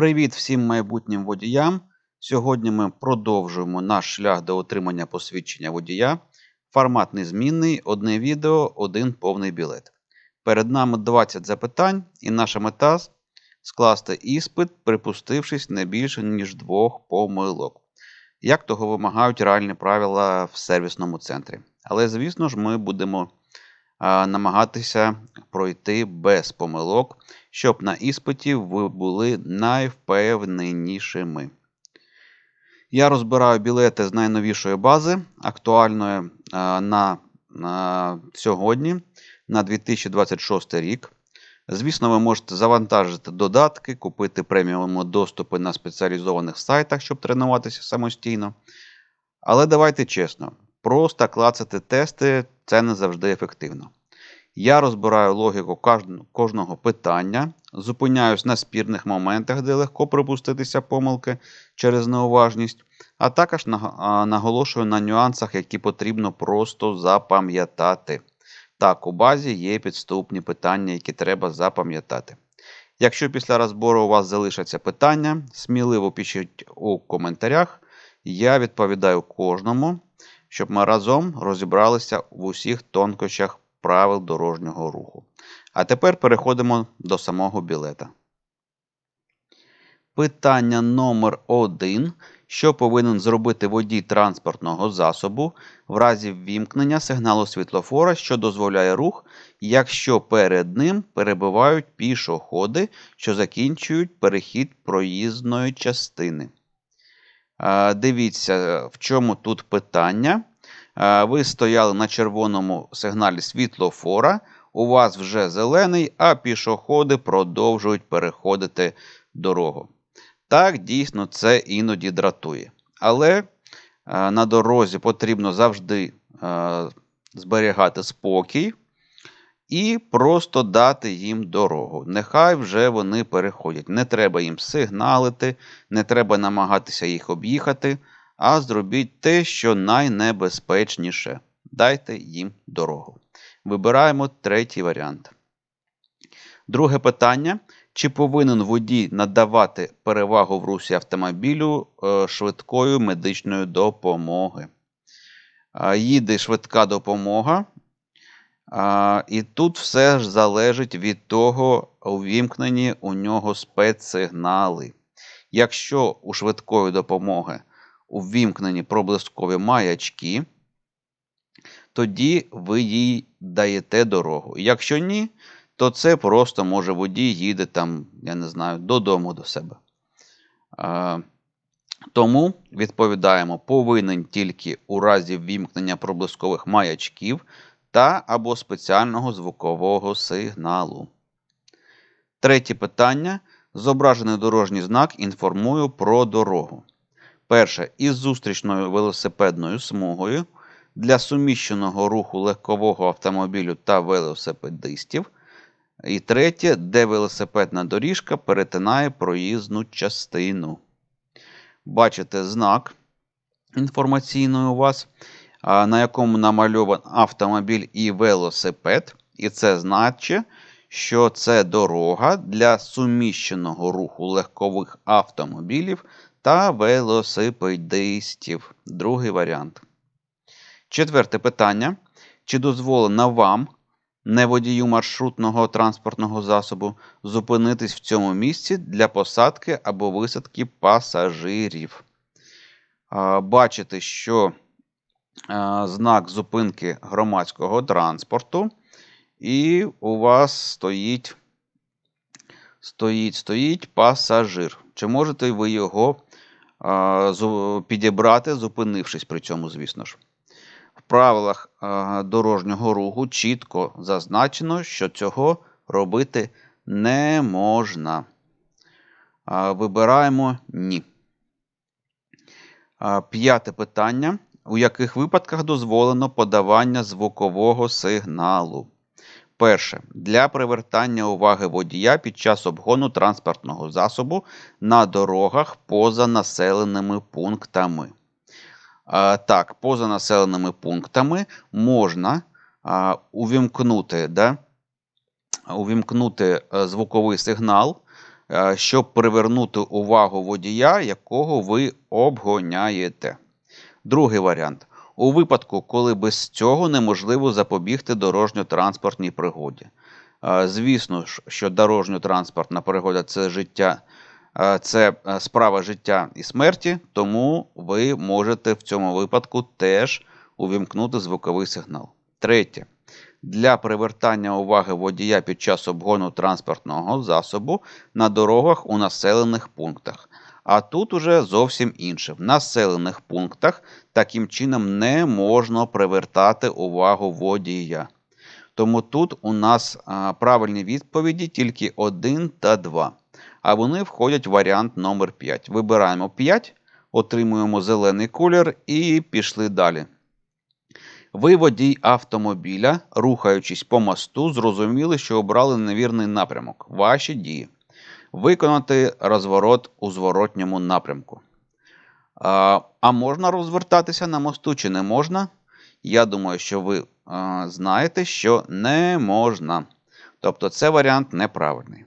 Привіт всім майбутнім водіям. Сьогодні ми продовжуємо наш шлях до отримання посвідчення водія. Формат незмінний, одне відео, один повний білет. Перед нами 20 запитань, і наша мета скласти іспит, припустившись не більше, ніж двох помилок. Як того вимагають реальні правила в сервісному центрі. Але, звісно ж, ми будемо намагатися пройти без помилок, щоб на іспиті ви були найвпевненішими. Я розбираю білети з найновішої бази, актуальної на, на сьогодні, на 2026 рік. Звісно, ви можете завантажити додатки, купити преміум доступи на спеціалізованих сайтах, щоб тренуватися самостійно. Але давайте чесно, просто клацати тести це не завжди ефективно. Я розбираю логіку кожного питання, зупиняюсь на спірних моментах, де легко припуститися помилки через неуважність, а також наголошую на нюансах, які потрібно просто запам'ятати. Так, у базі є підступні питання, які треба запам'ятати. Якщо після розбору у вас залишаться питання, сміливо пишіть у коментарях. Я відповідаю кожному, щоб ми разом розібралися в усіх тонкощах правил дорожнього руху. А тепер переходимо до самого білета. Питання номер 1. Що повинен зробити водій транспортного засобу в разі ввімкнення сигналу світлофора, що дозволяє рух, якщо перед ним перебувають пішоходи, що закінчують перехід проїзної частини? Дивіться, в чому тут питання. Ви стояли на червоному сигналі світлофора, у вас вже зелений, а пішоходи продовжують переходити дорогу. Так, дійсно, це іноді дратує. Але на дорозі потрібно завжди зберігати спокій і просто дати їм дорогу. Нехай вже вони переходять. Не треба їм сигналити, не треба намагатися їх об'їхати, а зробіть те, що найнебезпечніше. Дайте їм дорогу. Вибираємо третій варіант. Друге питання. Чи повинен водій надавати перевагу в русі автомобілю е, швидкою медичної допомоги? Е, Їде швидка допомога, а, і тут все ж залежить від того, увімкнені у нього спецсигнали. Якщо у швидкої допомоги увімкнені проблискові маячки, тоді ви їй даєте дорогу. Якщо ні, то це просто може водій їде там, я не знаю, додому до себе. А, тому відповідаємо, повинен тільки у разі ввімкнення проблискових маячків та або спеціального звукового сигналу. Третє питання. Зображений дорожній знак інформує про дорогу. Перше. Із зустрічною велосипедною смугою для суміщеного руху легкового автомобілю та велосипедистів. І третє, де велосипедна доріжка перетинає проїзну частину. Бачите знак інформаційний у вас, на якому намальований автомобіль і велосипед. І це значить, що це дорога для суміщеного руху легкових автомобілів та велосипедистів. Другий варіант. Четверте питання. Чи дозволено вам, не водію маршрутного транспортного засобу, зупинитись в цьому місці для посадки або висадки пасажирів? Бачите, що знак зупинки громадського транспорту, і у вас стоїть, стоїть, стоїть пасажир. Чи можете ви його підібрати, зупинившись при цьому, звісно ж? В правилах дорожнього руху чітко зазначено, що цього робити не можна. Вибираємо ні. П'яте питання. У яких випадках дозволено подавання звукового сигналу? Перше. Для привертання уваги водія під час обгону транспортного засобу на дорогах поза населеними пунктами. А, Так, поза населеними пунктами можна а, увімкнути, да, увімкнути е, звуковий сигнал е, щоб привернути увагу водія, якого ви обгоняєте. Другий варіант. У випадку, коли без цього неможливо запобігти дорожньо-транспортній пригоді. Звісно ж, що дорожньо-транспортна пригода це життя, це справа життя і смерті, тому ви можете в цьому випадку теж увімкнути звуковий сигнал. Третє. Для привертання уваги водія під час обгону транспортного засобу на дорогах у населених пунктах. А тут уже зовсім інше. В населених пунктах таким чином не можна привертати увагу водія. Тому тут у нас правильні відповіді тільки 1 та 2. А вони входять в варіант номер 5. Вибираємо 5, отримуємо зелений колір і пішли далі. Ви, водій автомобіля, рухаючись по мосту, зрозуміли, що обрали невірний напрямок. Ваші дії. Виконати розворот у зворотньому напрямку. А, можна розвертатися на мосту чи не можна? Я думаю, що ви знаєте, що не можна. Тобто це варіант неправильний.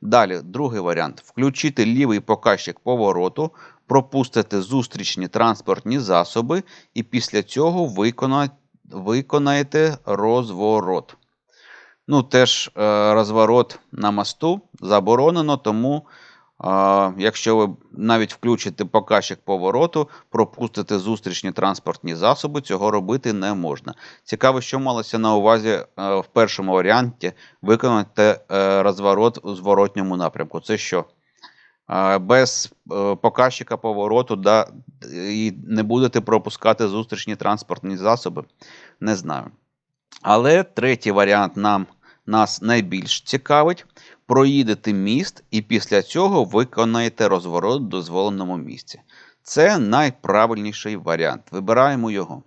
Далі, другий варіант: включити лівий показчик повороту, пропустити зустрічні транспортні засоби і після цього викона- виконаєте розворот. Ну, теж е, розворот на мосту заборонено, тому е, якщо ви навіть включите показчик повороту, пропустите зустрічні транспортні засоби, цього робити не можна. Цікаво, що малося на увазі е, в першому варіанті виконати розворот у зворотньому напрямку. Це що? Без показчика повороту да, і не будете пропускати зустрічні транспортні засоби? Не знаю. Але третій варіант нам, нас найбільш цікавить. Проїдете міст і після цього виконаєте розворот в дозволеному місці. Це найправильніший варіант. Вибираємо його.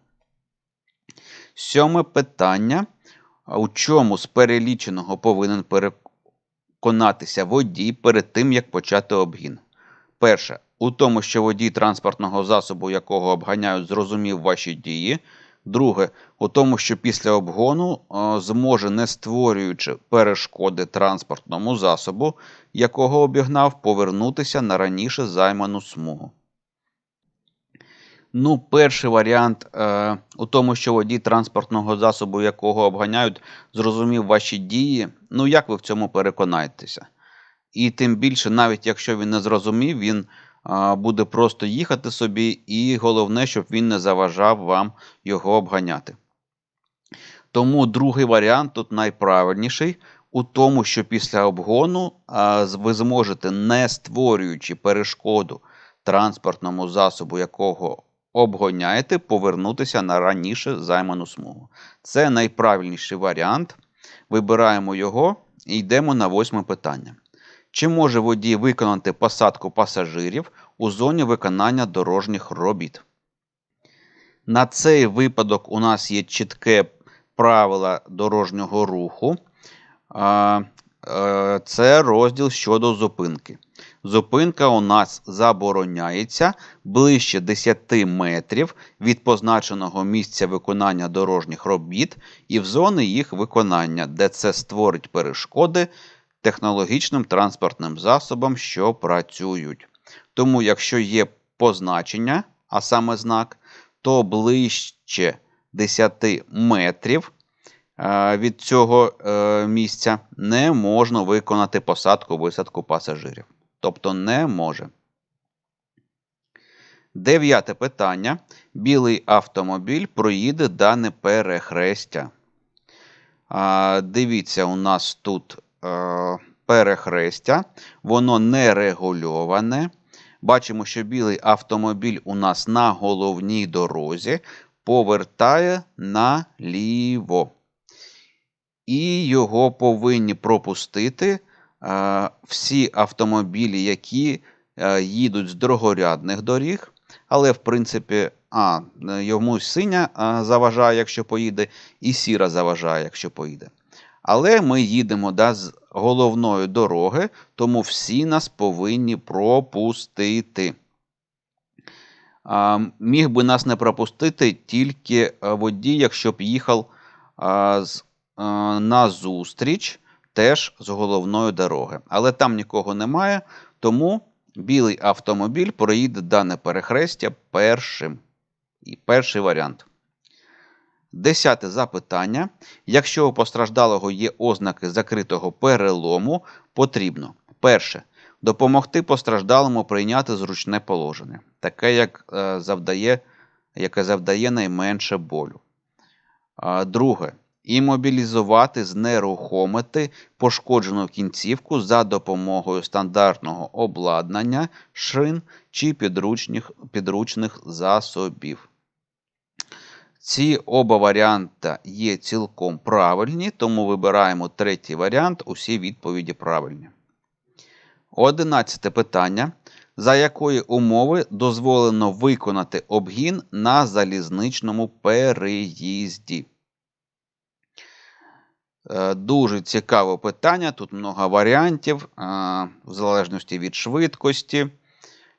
Сьоме питання. У чому з переліченого повинен переконатися водій перед тим, як почати обгін? Перше. У тому, що водій транспортного засобу, якого обганяють, зрозумів ваші дії. Друге, у тому, що після обгону е, зможе, не створюючи перешкоди транспортному засобу, якого обігнав, повернутися на раніше займану смугу. Ну, перший варіант е, у тому, що водій транспортного засобу, якого обганяють, зрозумів ваші дії. Ну, як ви в цьому переконаєтеся? І тим більше, навіть якщо він не зрозумів, він буде просто їхати собі, і головне, щоб він не заважав вам його обганяти. Тому другий варіант тут найправильніший у тому, що після обгону ви зможете, не створюючи перешкоду транспортному засобу, якого обгоняєте, повернутися на раніше займану смугу. Це найправильніший варіант. Вибираємо його і йдемо на восьме питання. Чи може водій виконати посадку пасажирів у зоні виконання дорожніх робіт? На цей випадок у нас є чітке правило дорожнього руху. Е, Це розділ щодо зупинки. Зупинка у нас забороняється ближче 10 метрів від позначеного місця виконання дорожніх робіт і в зони їх виконання, де це створить перешкоди технологічним транспортним засобам, що працюють. Тому, якщо є позначення, а саме знак, то ближче 10 метрів е, від цього е, місця не можна виконати посадку-висадку пасажирів. Тобто не може. Дев'яте питання. Білий автомобіль проїде дане перехрестя. Дивіться, у нас тут перехрестя, воно не регульоване. Бачимо, що білий автомобіль у нас на головній дорозі повертає наліво. І його повинні пропустити е, всі автомобілі, які е, їдуть з дорогорядних доріг. Але, в принципі, а, е, йому синя е, заважає, якщо поїде, і сіра заважає, якщо поїде. Але ми їдемо да, з головної дороги, тому всі нас повинні пропустити. А, міг би нас не пропустити тільки е, водій, якщо б їхав а, з, а, на зустріч теж з головної дороги. Але там нікого немає, тому білий автомобіль проїде дане перехрестя першим. І перший варіант. Десяте запитання. Якщо у постраждалого є ознаки закритого перелому, потрібно перше. Допомогти постраждалому прийняти зручне положення, таке, як е, завдає, яке завдає найменше болю. Друге. Імобілізувати, знерухомити пошкоджену кінцівку за допомогою стандартного обладнання, шин чи підручних, підручних засобів. Ці оба варіанти є цілком правильні, тому вибираємо третій варіант. Усі відповіді правильні. Одинадцяте питання. За якої умови дозволено виконати обгін на залізничному переїзді? Е, Дуже цікаве питання. Тут много варіантів, е, в залежності від швидкості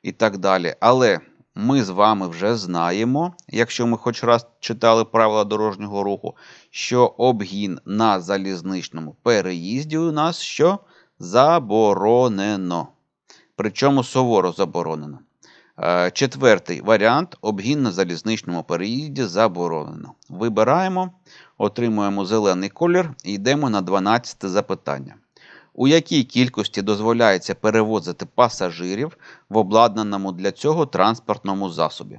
і так далі. Але ми з вами вже знаємо, якщо ми хоч раз читали правила дорожнього руху, що обгін на залізничному переїзді у нас що заборонено. Причому суворо заборонено. Е, Четвертий варіант обгін на залізничному переїзді заборонено. Вибираємо, отримуємо зелений колір і йдемо на 12 запитання. У якій кількості дозволяється перевозити пасажирів в обладнаному для цього транспортному засобі?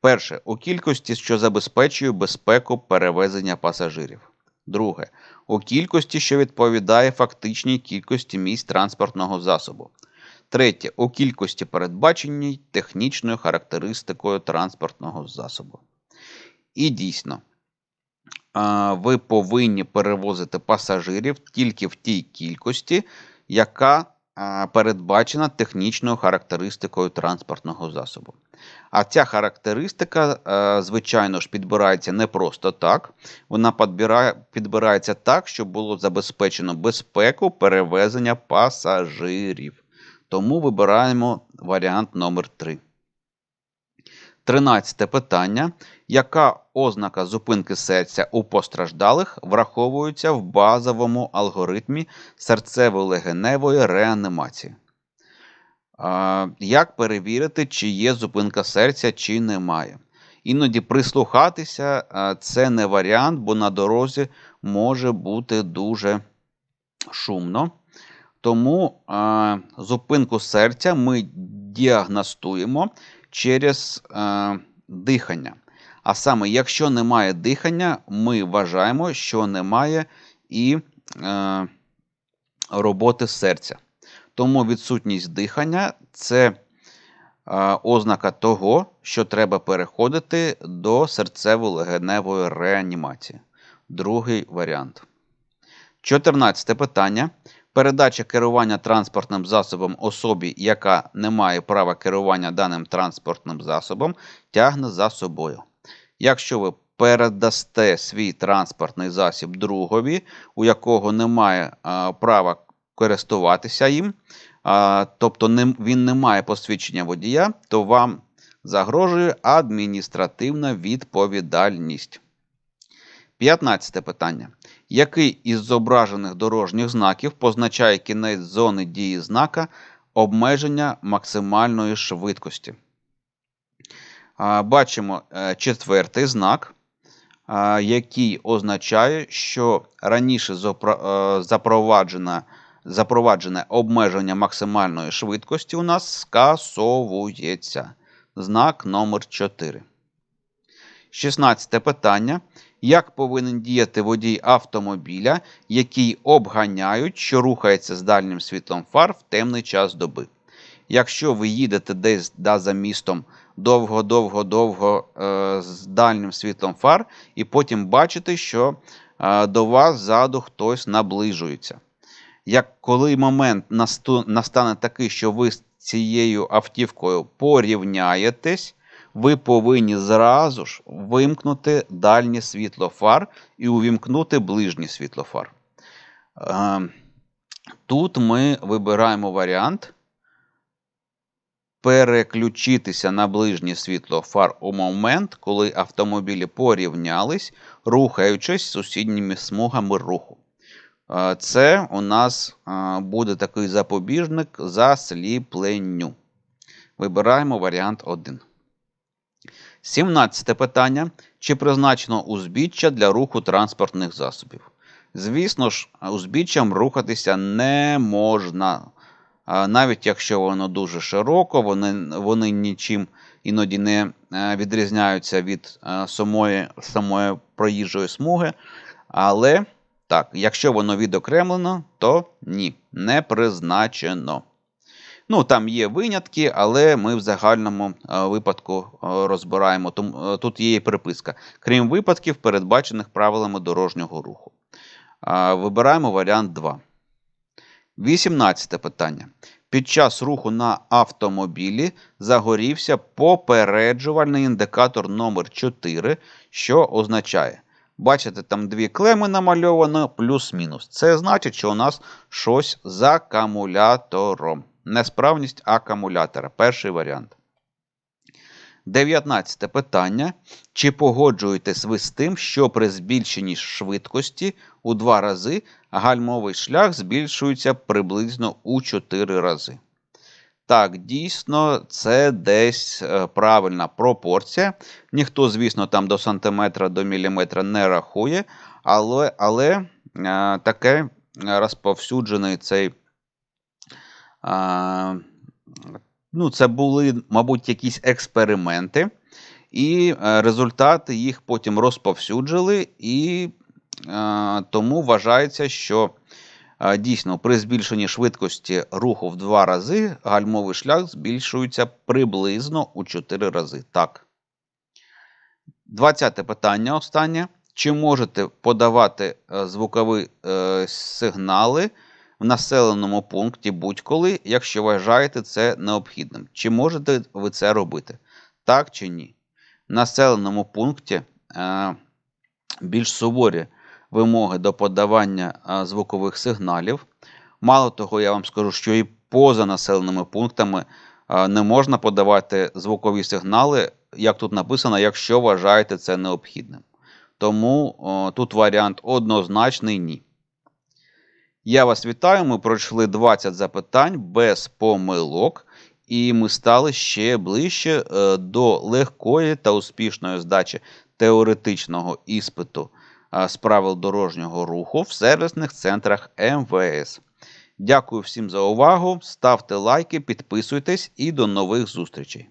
Перше. У кількості, що забезпечує безпеку перевезення пасажирів. Друге. У кількості, що відповідає фактичній кількості місць транспортного засобу. Третє. У кількості передбаченій технічною характеристикою транспортного засобу. І дійсно, ви повинні перевозити пасажирів тільки в тій кількості, яка передбачена технічною характеристикою транспортного засобу. А ця характеристика, звичайно ж, підбирається не просто так. Вона підбирається так, щоб було забезпечено безпеку перевезення пасажирів. Тому вибираємо варіант номер 3. Тринадцяте питання. Яка ознака зупинки серця у постраждалих враховується в базовому алгоритмі серцево-легеневої реанімації? Як перевірити, чи є зупинка серця, чи немає? Іноді прислухатися це не варіант, бо на дорозі може бути дуже шумно. Тому зупинку серця ми діагностуємо через а, дихання. А саме, якщо немає дихання, ми вважаємо, що немає і а, роботи серця. Тому відсутність дихання це а, ознака того, що треба переходити до серцево-легеневої реанімації. Другий варіант. 14 питання. Передача керування транспортним засобом особі, яка не має права керування даним транспортним засобом, тягне за собою. Якщо ви передасте свій транспортний засіб другові, у якого немає права користуватися їм, тобто він не має посвідчення водія, то вам загрожує адміністративна відповідальність. 15 питання. Який із зображених дорожніх знаків позначає кінець зони дії знака обмеження максимальної швидкості? Бачимо е, четвертий знак, який означає, що раніше е, запроваджене, запроваджене обмеження максимальної швидкості у нас скасовується. Знак номер 4. 16 питання. Як повинен діяти водій автомобіля, який обганяють, що рухається з дальнім світлом фар в темний час доби? Якщо ви їдете десь да, за містом довго-довго-довго е, з дальнім світлом фар, і потім бачите, що е, до вас ззаду хтось наближується. Як коли момент настане такий, що ви з цією автівкою порівняєтесь, ви повинні зразу ж вимкнути дальнє світло фар і увімкнути ближнє світло фар. Е, тут ми вибираємо варіант переключитися на ближнє світло фар у момент, коли автомобілі порівнялись, рухаючись сусідніми смугами руху. Е, Це у нас е, буде такий запобіжник засліпленню. Вибираємо варіант 1. 17 питання. Чи призначено узбіччя для руху транспортних засобів? Звісно ж, узбіччям рухатися не можна. Навіть якщо воно дуже широко, вони, вони нічим іноді не е, відрізняються від е, самої, самої проїжджої смуги. Але так, якщо воно відокремлено, то ні, не призначено. Ну, там є винятки, але ми в загальному е, випадку е, розбираємо. Е, тут є і приписка. Крім випадків, передбачених правилами дорожнього руху. Вибираємо варіант 2. 18 питання. Під час руху на автомобілі загорівся попереджувальний індикатор номер 4, що означає. Бачите, там дві клеми намальовано плюс-мінус. Це значить, що у нас щось з акумулятором. Несправність акумулятора. Перший варіант. 19 питання. Чи погоджуєтесь ви з тим, що при збільшенні швидкості у 2 рази гальмовий шлях збільшується приблизно у 4 рази? Так, дійсно, це десь е, правильна пропорція. Ніхто, звісно, там до сантиметра, до міліметра не рахує, але, але е, таке розповсюджений цей. Ну, це були, мабуть, якісь експерименти, і е, результати їх потім розповсюджили, і е, тому вважається, що е, дійсно при збільшенні швидкості руху в два рази гальмовий шлях збільшується приблизно у 4 рази. Так. 20 питання останнє. Чи можете подавати звукові сигнали в населеному пункті будь-коли, якщо вважаєте це необхідним? Чи можете ви це робити? Так чи ні? В населеному пункті е, більш суворі вимоги до подавання е, звукових сигналів. Мало того, я вам скажу, що і поза населеними пунктами е, не можна подавати звукові сигнали, як тут написано, якщо вважаєте це необхідним. Тому о, тут варіант однозначний ні. Я вас вітаю. Ми пройшли 20 запитань без помилок, і ми стали ще ближче е, до легкої та успішної здачі теоретичного іспиту е, з правил дорожнього руху в сервісних центрах МВС. Дякую всім за увагу. Ставте лайки, підписуйтесь і до нових зустрічей.